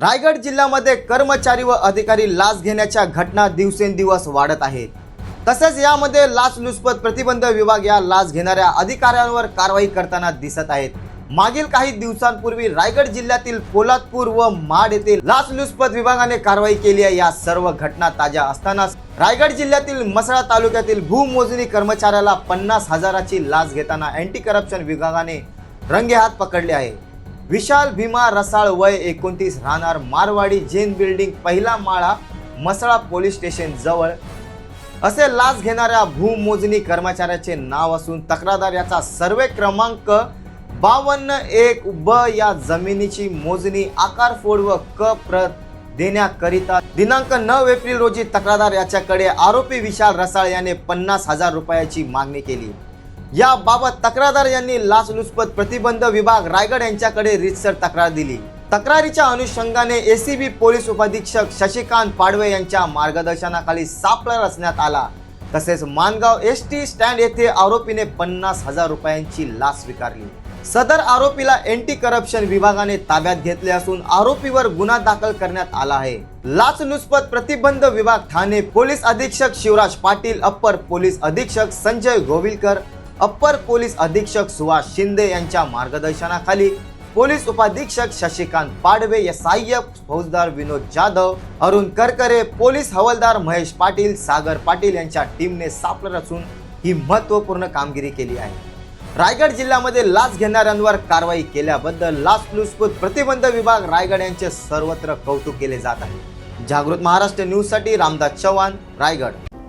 रायगड जिल्ह्यामध्ये कर्मचारी व अधिकारी लाच घेण्याच्या घटना दिवसेंदिवस वाढत आहेत तसेच यामध्ये लाचलुचपत प्रतिबंध विभाग या लाच घेणाऱ्या अधिकाऱ्यांवर कारवाई करताना दिसत आहेत. मागील काही दिवसांपूर्वी रायगड जिल्ह्यातील पोलादपूर व माड येथील लाचलुचपत विभागाने कारवाई केली आहे. या सर्व घटना ताज्या असतानाच रायगड जिल्ह्यातील मसळा तालुक्यातील भूमोजणी कर्मचाऱ्याला पन्नास हजाराची लाच घेताना अँटी करप्शन विभागाने रंगेहात पकडले आहे. विशाल भीमा रसाळ वय एकोणतीस राहणार मारवाडी जैन बिल्डिंग पहिला माळा मसळा पोलीस स्टेशन जवळ. असे लाच घेणाऱ्या भूमोजणी कर्मचाऱ्याचे नाव असून तक्रारदार याचा सर्वे क्रमांक बावन्न एक ब या जमिनीची मोजणी आकार फोड व क प्रत देण्याकरिता दिनांक नऊ एप्रिल रोजी तक्रारदार याच्याकडे आरोपी विशाल रसाळ याने पन्नास हजार रुपयाची मागणी केली. याबाबत तक्रारदार यांनी लाचलुचपत प्रतिबंध विभाग रायगड यांच्याकडे रितसर तक्रार दिली. तक्रारीच्या अनुषंगाने एसीबी पोलीस उपाधीक्षक शशिकांत पाडवे यांच्या मार्गदर्शनाखाली सापळा रचण्यात आला. तसेच मानगाव एस टी स्टँड येथे आरोपीने पन्नास हजार रुपयांची लाच स्वीकारली. सदर आरोपीला एंटी करप्शन विभागाने ताब्यात घेतले असून आरोपीवर गुन्हा दाखल करण्यात आला आहे. लाचलुचपत प्रतिबंध विभाग ठाणे पोलीस अधीक्षक शिवराज पाटील अप्पर पोलीस अधीक्षक संजय गोविलकर अप्पर पोलीस अधीक्षक सुभाष शिंदे यांच्या मार्गदर्शनाखाली पोलीस उपाधीक्षक शशिकांत पाडवे या सहाय्यक फौजदार विनोद जाधव अरुण करकरे पोलीस हवालदार महेश पाटील सागर पाटील यांच्या टीमने सापडत असून ही महत्त्वपूर्ण कामगिरी केली आहे. रायगड जिल्ह्यामध्ये लाच घेणाऱ्यांवर कारवाई केल्याबद्दल लाचलुचपत प्रतिबंध विभाग रायगड यांचे सर्वत्र कौतुक केले जात आहे. जागृत महाराष्ट्र न्यूजसाठी रामदास चव्हाण रायगड.